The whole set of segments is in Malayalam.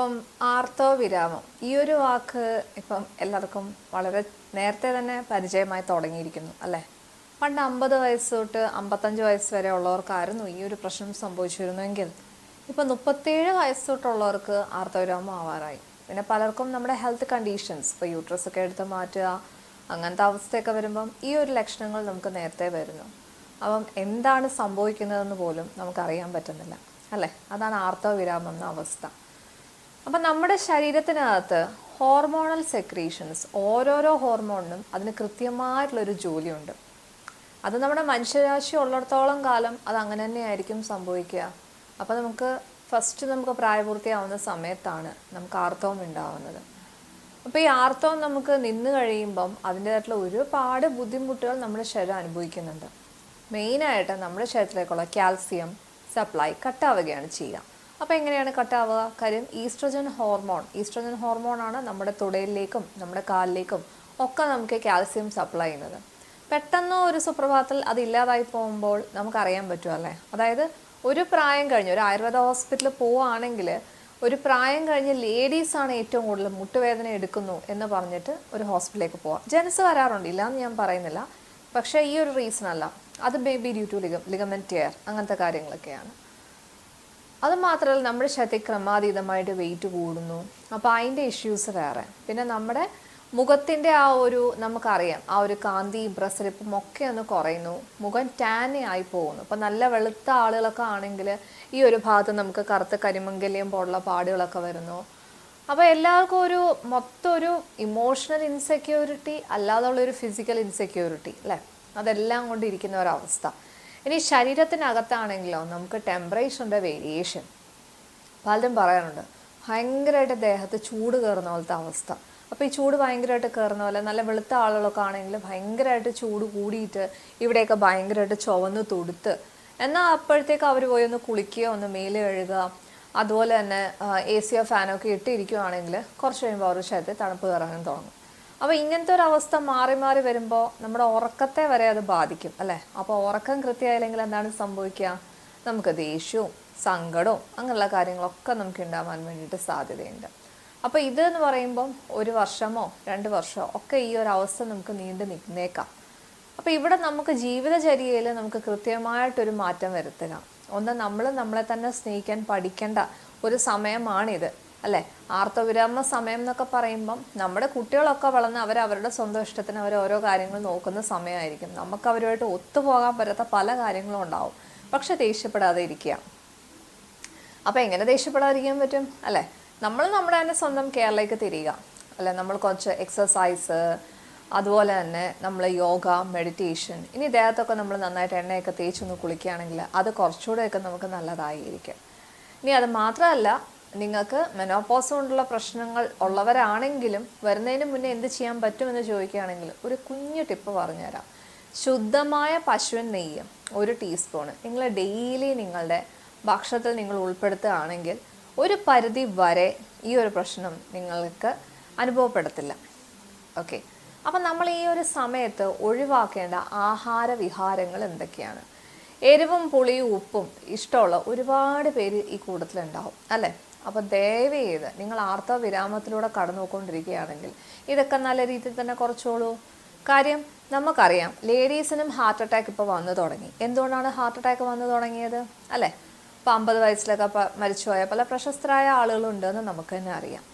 അപ്പം ആർത്തവ വിരാമം. ഈ ഒരു വാക്ക് ഇപ്പം എല്ലാവർക്കും വളരെ നേരത്തെ തന്നെ പരിചയമായി തുടങ്ങിയിരിക്കുന്നു അല്ലേ? പണ്ട് അമ്പത് വയസ്സ് തൊട്ട് അമ്പത്തഞ്ച് വയസ്സ് വരെ ഉള്ളവർക്കായിരുന്നു ഈ ഒരു പ്രശ്നം സംഭവിച്ചിരുന്നുവെങ്കിൽ ഇപ്പം മുപ്പത്തേഴ് വയസ്സ് തൊട്ടുള്ളവർക്ക് ആർത്തവവിരാമം ആവാറായി. പിന്നെ പലർക്കും നമ്മുടെ ഹെൽത്ത് കണ്ടീഷൻസ് ഇപ്പോൾ യൂട്രസ് ഒക്കെ എടുത്ത് മാറ്റുക അങ്ങനത്തെ അവസ്ഥയൊക്കെ വരുമ്പം ഈ ഒരു ലക്ഷണങ്ങൾ നമുക്ക് നേരത്തെ വരുന്നു. അപ്പം എന്താണ് സംഭവിക്കുന്നതെന്ന് പോലും നമുക്കറിയാൻ പറ്റുന്നില്ല അല്ലേ? അതാണ് ആർത്തവ വിരാമം എന്ന അവസ്ഥ. അപ്പം നമ്മുടെ ശരീരത്തിനകത്ത് ഹോർമോണൽ സെക്രീഷൻസ് ഓരോരോ ഹോർമോണിനും അതിന് കൃത്യമായിട്ടുള്ളൊരു ജോലിയുണ്ട്. അത് നമ്മുടെ മനുഷ്യരാശി ഉള്ളിടത്തോളം കാലം അത് അങ്ങനെ തന്നെയായിരിക്കും സംഭവിക്കുക. അപ്പോൾ നമുക്ക് ഫസ്റ്റ് നമുക്ക് പ്രായപൂർത്തിയാവുന്ന സമയത്താണ് നമുക്ക് ആർത്തവം ഉണ്ടാവുന്നത്. അപ്പോൾ ഈ ആർത്തവം നമുക്ക് നിന്ന് കഴിയുമ്പം അതിന്റേതായിട്ടുള്ള ഒരുപാട് ബുദ്ധിമുട്ടുകൾ നമ്മുടെ ശരീരം അനുഭവിക്കുന്നുണ്ട്. മെയിനായിട്ട് നമ്മുടെ ശരീരത്തിലേക്കുള്ള കാൽസ്യം സപ്ലൈ കട്ടാവുകയാണ് ചെയ്യുക. അപ്പോൾ എങ്ങനെയാണ് കട്ടാവുക? കാര്യം ഈസ്ട്രജൻ ഹോർമോൺ ഈസ്ട്രജൻ ഹോർമോണാണ് നമ്മുടെ തുടയിലേക്കും നമ്മുടെ കാലിലേക്കും ഒക്കെ നമുക്ക് കാൽസ്യം സപ്ലൈ ചെയ്യുന്നത്. പെട്ടെന്ന് ഒരു സുപ്രഭാതത്തിൽ അത് ഇല്ലാതായി പോകുമ്പോൾ നമുക്കറിയാൻ പറ്റും അല്ലേ? അതായത് ഒരു പ്രായം കഴിഞ്ഞ് ഒരു ആയുർവേദ ഹോസ്പിറ്റലിൽ പോവുകയാണെങ്കിൽ ഒരു പ്രായം കഴിഞ്ഞ് ലേഡീസാണ് ഏറ്റവും കൂടുതൽ മുട്ടുവേദന എടുക്കുന്നു എന്ന് പറഞ്ഞിട്ട് ഒരു ഹോസ്പിറ്റലിലേക്ക് പോവാം. ജെൻസ് വരാറുണ്ട് ഇല്ലയെന്ന് ഞാൻ പറയുന്നില്ല. പക്ഷേ ഈ ഒരു റീസൺ അല്ല. അത് ബേബി ഡ്യൂ ടു ലിഗം ലിഗമെന്റ് ടിയർ അങ്ങനത്തെ കാര്യങ്ങളൊക്കെയാണ്. അത് മാത്രമല്ല നമ്മുടെ ശരീരത്തിൽ ക്രമാതീതമായിട്ട് വെയിറ്റ് കൂടുന്നു. അപ്പോൾ അതിന്റെ ഇഷ്യൂസ് വേറെ. പിന്നെ നമ്മുടെ മുഖത്തിന്റെ ആ ഒരു നമുക്കറിയാം ആ ഒരു കാന്തി പ്രസരിപ്പും ഒക്കെ ഒന്ന് കുറയുന്നു. മുഖം ടാനെ ആയി പോകുന്നു. അപ്പോൾ നല്ല വെളുത്ത ആളുകളൊക്കെ ആണെങ്കിൽ ഈ ഒരു ഭാഗത്ത് നമുക്ക് കറുത്ത കരിമംഗല്യം പോലുള്ള പാടുകളൊക്കെ വരുന്നു. അപ്പോൾ എല്ലാവർക്കും ഒരു മൊത്തം ഒരു ഇമോഷണൽ ഇൻസെക്യൂരിറ്റി അല്ലാതുള്ള ഒരു ഫിസിക്കൽ ഇൻസെക്യൂരിറ്റി അല്ലേ? അതെല്ലാം കൊണ്ടിരിക്കുന്ന ഒരവസ്ഥ ഇനി ശരീരത്തിനകത്താണെങ്കിലോ നമുക്ക് ടെമ്പറേച്ചറിന്റെ വേരിയേഷൻ പലരും പറയാറുണ്ട് ഭയങ്കരമായിട്ട് ദേഹത്ത് ചൂട് കയറുന്ന പോലത്തെ അവസ്ഥ. അപ്പോൾ ഈ ചൂട് ഭയങ്കരമായിട്ട് കയറുന്ന പോലെ നല്ല വെളുത്ത ആളുകളൊക്കെ ആണെങ്കിൽ ഭയങ്കരമായിട്ട് ചൂട് കൂടിയിട്ട് ഇവിടെയൊക്കെ ഭയങ്കരമായിട്ട് ചുവന്ന് തൊടുത്ത്. എന്നാൽ അപ്പോഴത്തേക്ക് അവർ പോയി ഒന്ന് കുളിക്കുക ഒന്ന് മേൽ കഴുകുക. അതുപോലെ തന്നെ എ സിയോ ഫാനോ ഒക്കെ ഇട്ടിരിക്കുകയാണെങ്കിൽ കുറച്ച് കഴിയുമ്പോൾ അവരുടെ ശരീരത്തിൽ തണുപ്പ് കയറാനും തുടങ്ങും. അപ്പോൾ ഇങ്ങനത്തെ ഒരു അവസ്ഥ മാറി മാറി വരുമ്പോൾ നമ്മുടെ ഉറക്കത്തെ വരെ അത് ബാധിക്കും അല്ലേ? അപ്പോൾ ഉറക്കം കൃത്യമായില്ലെങ്കിൽ എന്താണ് സംഭവിക്കുക? നമുക്ക് ദേഷ്യവും സങ്കടവും അങ്ങനെയുള്ള കാര്യങ്ങളൊക്കെ നമുക്ക് ഉണ്ടാവാൻ വേണ്ടിയിട്ട് സാധ്യതയുണ്ട്. അപ്പോൾ ഇത് എന്ന് പറയുമ്പം ഒരു വർഷമോ രണ്ട് വർഷമോ ഒക്കെ ഈ ഒരു അവസ്ഥ നമുക്ക് നീണ്ടു നിന്നേക്കാം. അപ്പോൾ ഇവിടെ നമുക്ക് ജീവിതചര്യയിൽ നമുക്ക് കൃത്യമായിട്ടൊരു മാറ്റം വരുത്തുക ഒന്ന് നമ്മൾ നമ്മളെ തന്നെ സ്നേഹിക്കാൻ പഠിക്കേണ്ട ഒരു സമയമാണിത്. അല്ലേ? ആർത്തവിരാമ സമയം എന്നൊക്കെ പറയുമ്പം നമ്മുടെ കുട്ടികളൊക്കെ വളർന്ന് അവർ അവരുടെ സ്വന്തം ഇഷ്ടത്തിന് അവർ ഓരോ കാര്യങ്ങൾ നോക്കുന്ന സമയമായിരിക്കും. നമുക്ക് അവരുമായിട്ട് ഒത്തുപോകാൻ പറ്റാത്ത പല കാര്യങ്ങളും ഉണ്ടാവും. പക്ഷെ ദേഷ്യപ്പെടാതെ ഇരിക്കുക. അപ്പോൾ എങ്ങനെ ദേഷ്യപ്പെടാതിരിക്കാൻ പറ്റും? അല്ലേ? നമ്മൾ നമ്മുടെ തന്നെ സ്വന്തം കെയറിലേക്ക് തിരിയുക. അല്ലെ? നമ്മൾ കുറച്ച് എക്സസൈസ് അതുപോലെ തന്നെ നമ്മൾ യോഗ മെഡിറ്റേഷൻ ഇനി ദേഹത്തൊക്കെ നമ്മൾ നന്നായിട്ട് എണ്ണയൊക്കെ തേച്ചൊന്ന് കുളിക്കുകയാണെങ്കിൽ അത് കുറച്ചുകൂടെയൊക്കെ നമുക്ക് നല്ലതായിരിക്കും. ഇനി അത് മാത്രമല്ല നിങ്ങൾക്ക് മെനോപോസ് കൊണ്ടുള്ള പ്രശ്നങ്ങൾ ഉള്ളവരാണെങ്കിലും വരുന്നതിന് മുന്നേ എന്ത് ചെയ്യാൻ പറ്റുമെന്ന് ചോദിക്കുകയാണെങ്കിൽ ഒരു കുഞ്ഞു ടിപ്പ് പറഞ്ഞുതരാം. ശുദ്ധമായ പശുവൻ നെയ്യ് ഒരു ടീസ്പൂണ് നിങ്ങൾ ഡെയിലി നിങ്ങളുടെ ഭക്ഷണത്തിൽ നിങ്ങൾ ഉൾപ്പെടുത്തുകയാണെങ്കിൽ ഒരു പരിധി വരെ ഈ ഒരു പ്രശ്നം നിങ്ങൾക്ക് അനുഭവപ്പെടത്തില്ല. ഓക്കെ അപ്പം നമ്മൾ ഈ ഒരു സമയത്ത് ഒഴിവാക്കേണ്ട ആഹാര വിഹാരങ്ങൾ എന്തൊക്കെയാണ്? എരിവും പുളിയും ഉപ്പും ഇഷ്ടമുള്ള ഒരുപാട് പേര് ഈ കൂട്ടത്തിലുണ്ടാവും. അല്ലേ? അപ്പോൾ ദയവ് ചെയ്ത് നിങ്ങൾ ആർത്തവ വിരാമത്തിലൂടെ കടന്നു പോയിക്കൊണ്ടിരിക്കുകയാണെങ്കിൽ ഇതൊക്കെ നല്ല രീതിയിൽ തന്നെ കുറച്ചോളൂ. കാര്യം നമുക്കറിയാം ലേഡീസിനും ഹാർട്ട് അറ്റാക്ക് ഇപ്പോൾ വന്നു തുടങ്ങി. എന്തുകൊണ്ടാണ് ഹാർട്ട് അറ്റാക്ക് വന്നു തുടങ്ങിയത്? അല്ലേ? ഇപ്പോൾ അമ്പത് വയസ്സിലൊക്കെ മരിച്ചുപോയ പല പ്രശസ്തരായ ആളുകളുണ്ടെന്ന് നമുക്ക് തന്നെ അറിയാം.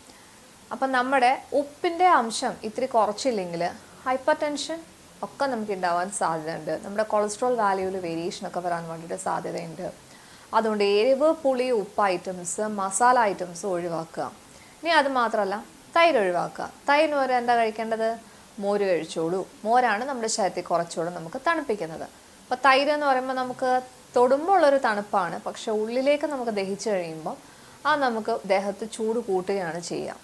അപ്പം നമ്മുടെ ഉപ്പിന്റെ അംശം ഇത്തിരി കുറച്ചില്ലെങ്കിൽ ഹൈപ്പർ ടെൻഷൻ ഒക്കെ നമുക്ക് ഉണ്ടാവാൻ സാധ്യതയുണ്ട്. നമ്മുടെ കൊളസ്ട്രോൾ വാല്യൂവിൽ വേരിയേഷൻ ഒക്കെ വരാൻ വേണ്ടിയിട്ട് സാധ്യതയുണ്ട്. അതുകൊണ്ട് എരിവ് പുളി ഉപ്പ് ഐറ്റംസ് മസാല ഐറ്റംസ് ഒഴിവാക്കുക. ഇനി അത് മാത്രമല്ല തൈര് ഒഴിവാക്കുക. തൈരിന് പകരം എന്താ കഴിക്കേണ്ടത്? മോര് കഴിച്ചോളൂ. മോരാണ് നമ്മുടെ ശരീരത്തിൽ കുറച്ചുകൂടെ നമുക്ക് തണുപ്പിക്കുന്നത്. അപ്പോൾ തൈര് എന്ന് പറയുമ്പോൾ നമുക്ക് തൊടുമ്പോൾ ഉള്ളൊരു തണുപ്പാണ്. പക്ഷെ ഉള്ളിലേക്ക് നമുക്ക് ദഹിച്ചു കഴിയുമ്പോൾ ആ നമുക്ക് ദേഹത്ത് ചൂട് കൂട്ടുകയാണ് ചെയ്യുക.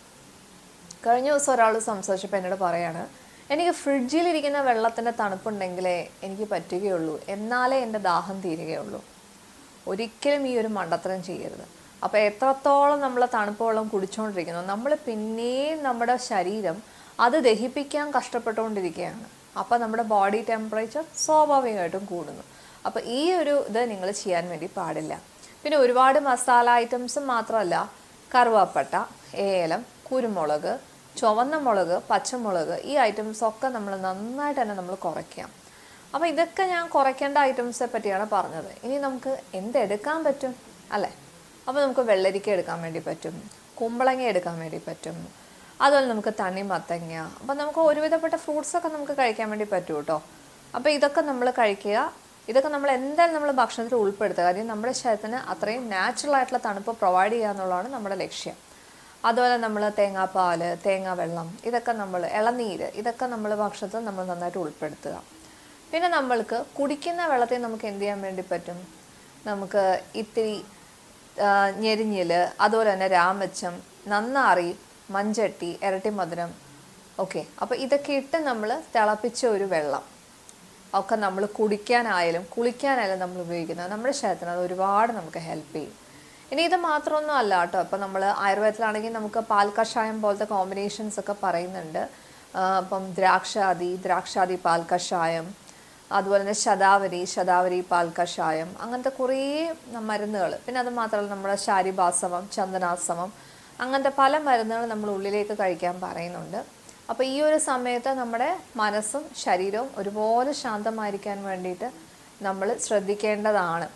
കഴിഞ്ഞ ദിവസം ഒരാൾ സംസാരിച്ചപ്പോൾ എന്നോട് പറയാണ് എനിക്ക് ഫ്രിഡ്ജിലിരിക്കുന്ന വെള്ളത്തിന്റെ തണുപ്പുണ്ടെങ്കിലേ എനിക്ക് പറ്റുകയുള്ളൂ. എന്നാലേ എന്റെ ദാഹം തീരുകയുള്ളൂ. ഒരിക്കലും ഈ ഒരു മണ്ടത്തരം ചെയ്യരുത്. അപ്പോൾ എത്രത്തോളം നമ്മൾ തണുപ്പ് വെള്ളം കുടിച്ചുകൊണ്ടിരിക്കുന്നു നമ്മൾ പിന്നെയും നമ്മുടെ ശരീരം അത് ദഹിപ്പിക്കാൻ കഷ്ടപ്പെട്ടുകൊണ്ടിരിക്കുകയാണ്. അപ്പോൾ നമ്മുടെ ബോഡി ടെമ്പറേച്ചർ സ്വാഭാവികമായിട്ടും കൂടുന്നു. അപ്പോൾ ഈ ഒരു ഇത് നിങ്ങൾ ചെയ്യാൻ വേണ്ടി പാടില്ല. പിന്നെ ഒരുപാട് മസാല ഐറ്റംസ് മാത്രമല്ല കറുവാപ്പട്ട ഏലം കുരുമുളക് ചുവന്ന മുളക് പച്ചമുളക് ഈ ഐറ്റംസ് ഒക്കെ നമ്മൾ നന്നായിട്ട് തന്നെ നമ്മൾ കുറയ്ക്കാം. അപ്പോൾ ഇതൊക്കെ ഞാൻ കുറയ്ക്കേണ്ട ഐറ്റംസെ പറ്റിയാണ് പറഞ്ഞത്. ഇനി നമുക്ക് എന്തെടുക്കാൻ പറ്റും? അല്ലേ? അപ്പോൾ നമുക്ക് വെള്ളരിക്ക എടുക്കാൻ വേണ്ടി പറ്റും. കുമ്പളങ്ങ എടുക്കാൻ വേണ്ടി പറ്റും. അതുപോലെ നമുക്ക് തണി മത്തങ്ങ. അപ്പോൾ നമുക്ക് ഒരുവിധപ്പെട്ട ഫ്രൂട്ട്സ് ഒക്കെ നമുക്ക് കഴിക്കാൻ വേണ്ടി പറ്റും കേട്ടോ അപ്പോൾ ഇതൊക്കെ നമ്മൾ കഴിക്കുക. ഇതൊക്കെ നമ്മൾ എന്തായാലും നമ്മൾ ഭക്ഷണത്തിൽ ഉൾപ്പെടുത്തുക. കാര്യം നമ്മുടെ ശരീരത്തിന് അത്രയും നാച്ചുറൽ ആയിട്ടുള്ള തണുപ്പ് പ്രൊവൈഡ് ചെയ്യുക എന്നുള്ളതാണ് നമ്മുടെ ലക്ഷ്യം. അതുപോലെ നമ്മൾ തേങ്ങാപ്പാൽ തേങ്ങാ വെള്ളം ഇതൊക്കെ നമ്മൾ ഇളനീര് ഇതൊക്കെ നമ്മൾ ഭക്ഷണത്തിൽ നമ്മൾ നന്നായിട്ട് ഉൾപ്പെടുത്തുക. പിന്നെ നമ്മൾക്ക് കുടിക്കുന്ന വെള്ളത്തെ നമുക്ക് എന്ത് ചെയ്യാൻ വേണ്ടി പറ്റും? നമുക്ക് ഇത്തിരി ഞെരിഞ്ഞിൽ അതുപോലെ തന്നെ രാമച്ചം നന്നാറി മഞ്ചട്ടി ഇരട്ടി മധുരം ഓക്കെ. അപ്പോൾ ഇതൊക്കെ ഇട്ട് നമ്മൾ തിളപ്പിച്ച ഒരു വെള്ളം. ഒക്കെ നമ്മൾ കുടിക്കാനായാലും കുളിക്കാനായാലും നമ്മൾ ഉപയോഗിക്കുന്നത് നമ്മുടെ ശരീരത്തിന് അത് ഒരുപാട് നമുക്ക് ഹെൽപ്പ് ചെയ്യും. ഇനി ഇത് മാത്രമൊന്നും അല്ല കേട്ടോ. അപ്പം നമ്മൾ ആയുർവേദത്തിലാണെങ്കിൽ നമുക്ക് പാൽ കഷായം പോലത്തെ കോമ്പിനേഷൻസ് ഒക്കെ പറയുന്നുണ്ട്. അപ്പം ദ്രാക്ഷാദി ദ്രാക്ഷാതി പാൽ കഷായം അതുപോലെ തന്നെ ശതാവരി ശതാവരി പാൽ കഷായം അങ്ങനത്തെ കുറേ മരുന്നുകൾ. പിന്നെ അത് മാത്രമല്ല നമ്മുടെ ശാരിഭാസമം ചന്ദനാസമം അങ്ങനത്തെ പല മരുന്നുകൾ നമ്മൾ ഉള്ളിലേക്ക് കഴിക്കാൻ പറയുന്നുണ്ട്. അപ്പോൾ ഈ ഒരു സമയത്ത് നമ്മുടെ മനസ്സും ശരീരവും ഒരുപോലെ ശാന്തമായിരിക്കാൻ വേണ്ടിയിട്ട് നമ്മൾ ശ്രദ്ധിക്കേണ്ടതാണ്.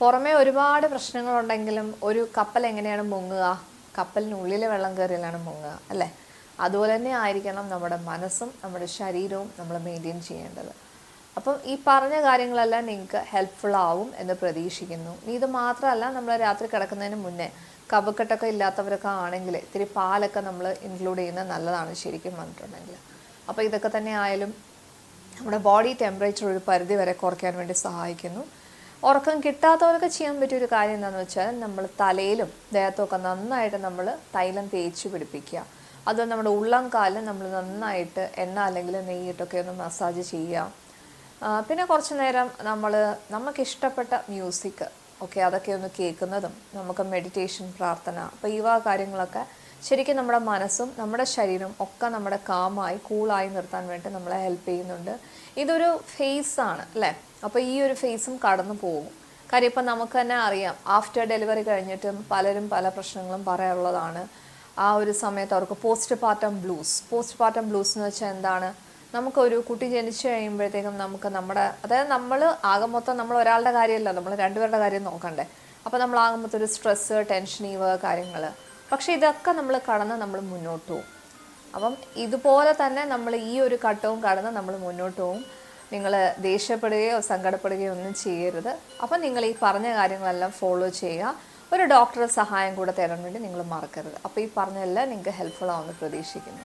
പുറമേ ഒരുപാട് പ്രശ്നങ്ങളുണ്ടെങ്കിലും ഒരു കപ്പൽ എങ്ങനെയാണ് മുങ്ങുക? കപ്പലിനുള്ളിൽ വെള്ളം കയറിയാലാണ് മുങ്ങുക അല്ലേ? അതുപോലെ തന്നെ ആയിരിക്കണം നമ്മുടെ മനസ്സും നമ്മുടെ ശരീരവും നമ്മൾ മെയിന്റെയിൻ ചെയ്യേണ്ടത്. അപ്പം ഈ പറഞ്ഞ കാര്യങ്ങളെല്ലാം നിങ്ങൾക്ക് ഹെൽപ്ഫുൾ ആവും എന്ന് പ്രതീക്ഷിക്കുന്നു. ഇത് മാത്രമല്ല നമ്മൾ രാത്രി കിടക്കുന്നതിന് മുന്നേ കഫക്കെട്ടൊക്കെ ഇല്ലാത്തവരൊക്കെ ആണെങ്കിൽ ഇത്തിരി പാലൊക്കെ നമ്മൾ ഇൻക്ലൂഡ് ചെയ്യുന്നത് നല്ലതാണ് ശരിക്കും വന്നിട്ടുണ്ടെങ്കിൽ അപ്പോൾ ഇതൊക്കെ തന്നെ ആയാലും നമ്മുടെ ബോഡി ടെമ്പറേച്ചർ ഒരു പരിധി വരെ കുറയ്ക്കാൻ വേണ്ടി സഹായിക്കുന്നു. ഉറക്കം കിട്ടാത്തവർക്ക് ചെയ്യാൻ പറ്റിയ ഒരു കാര്യം എന്താണെന്ന് വെച്ചാൽ നമ്മൾ തലയിലും ദേഹത്തുമൊക്കെ നന്നായിട്ട് നമ്മൾ തൈലം തേച്ച് പിടിപ്പിക്കുക. അതുപോലെ നമ്മുടെ ഉള്ളം കാലം നമ്മൾ നന്നായിട്ട് എണ്ണ അല്ലെങ്കിൽ നെയ്യിട്ടൊക്കെ ഒന്ന് മസാജ് ചെയ്യുക. പിന്നെ കുറച്ച് നേരം നമ്മൾ നമുക്ക് ഇഷ്ടപ്പെട്ട മ്യൂസിക് ഓക്കെ അതൊക്കെ ഒന്ന് കേൾക്കുന്നതും നമുക്ക് മെഡിറ്റേഷൻ പ്രാർത്ഥന അപ്പോൾ ഈ കാര്യങ്ങളൊക്കെ ശരിക്കും നമ്മുടെ മനസ്സും നമ്മുടെ ശരീരവും ഒക്കെ നമ്മുടെ കാമായി കൂളായി നിർത്താൻ വേണ്ടി നമ്മളെ ഹെൽപ്പ് ചെയ്യുന്നുണ്ട്. ഇതൊരു ഫേസാണ് അല്ലേ? അപ്പോൾ ഈ ഒരു ഫേസും കടന്നു പോകും. കാര്യം ഇപ്പം നമുക്ക് തന്നെ അറിയാം ആഫ്റ്റർ ഡെലിവറി കഴിഞ്ഞിട്ടും പലരും പല പ്രശ്നങ്ങളും പറയാനുള്ളതാണ്. ആ ഒരു സമയത്ത് അവർക്ക് postpartum blues postpartum blues എന്ന് വെച്ചാൽ എന്താണ്? നമുക്കൊരു കുട്ടി ജനിച്ചു കഴിയുമ്പോഴത്തേക്കും നമുക്ക് നമ്മുടെ അതായത് നമ്മൾ ആകെ മൊത്തം നമ്മൾ ഒരാളുടെ കാര്യമല്ല നമ്മൾ രണ്ടുപേരുടെ കാര്യം നോക്കണ്ടേ. അപ്പോൾ നമ്മൾ ആകെ മൊത്തം ഒരു സ്ട്രെസ്സ് ടെൻഷൻ ഇവ കാര്യങ്ങൾ പക്ഷേ ഇതൊക്കെ നമ്മൾ കടന്ന് നമ്മൾ മുന്നോട്ട് പോകും അപ്പം ഇതുപോലെ തന്നെ നമ്മൾ ഈ ഒരു ഘട്ടവും കടന്ന് നമ്മൾ മുന്നോട്ട് പോകും നിങ്ങൾ ദേഷ്യപ്പെടുകയോ സങ്കടപ്പെടുകയോ ഒന്നും ചെയ്യരുത്. അപ്പം നിങ്ങൾ ഈ പറഞ്ഞ കാര്യങ്ങളെല്ലാം ഫോളോ ചെയ്യുക. ഒരു ഡോക്ടറുടെ സഹായം കൂടെ തരാൻ വേണ്ടി നിങ്ങൾ മറക്കരുത്. അപ്പോൾ ഈ പറഞ്ഞതെല്ലാം നിങ്ങൾക്ക് ഹെൽപ്ഫുൾ ആവുമെന്ന് പ്രതീക്ഷിക്കുന്നു.